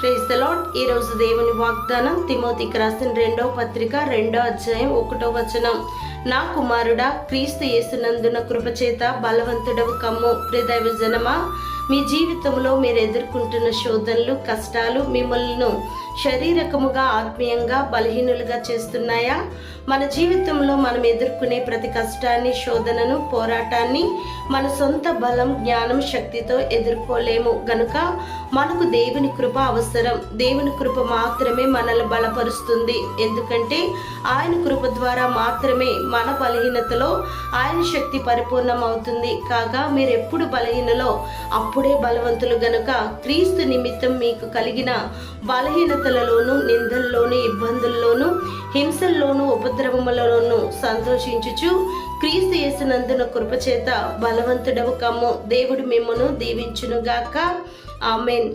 Praise the lord ఈరోజు దేవుని వాగ్దానం తిమోతికి రాసిన రెండవ పత్రిక రెండో అధ్యాయం ఒకటో వచనం. నా కుమారుడా క్రీస్తు యేసునందున కృపచేత బలవంతుడవు కమ్ము. హృదయ జనమా మీ జీవితంలో మీరు ఎదుర్కొంటున్న శోధనలు కష్టాలు మిమ్మల్ని శరీరకముగా ఆత్మీయంగా బలహీనులుగా చేస్తున్నాయా? మన జీవితంలో మనం ఎదుర్కొనే ప్రతి కష్టాన్ని శోధనను పోరాటాన్ని మన సొంత బలం జ్ఞానం శక్తితో ఎదుర్కోలేము. గనుక మనకు దేవుని కృప అవసరం. దేవుని కృప మాత్రమే మనల్ని బలపరుస్తుంది. ఎందుకంటే ఆయన కృప ద్వారా మాత్రమే మన బలహీనతలో ఆయన శక్తి పరిపూర్ణం అవుతుంది కాగా మీరు ఎప్పుడు బలహీనలో అప్పుడే బలవంతులు గనుక క్రీస్తు నిమిత్తం మీకు కలిగిన బలహీనతలలోనూ నిందల్లోను హింసల్లోనూ ఉపద్రవములలోనూ సంతోషించుచు క్రీస్తు యేసునందున కృపచేత బలవంతుడవు కమ్ము. దేవుడు మిమ్మను దీవించునుగాక. ఆమెన్.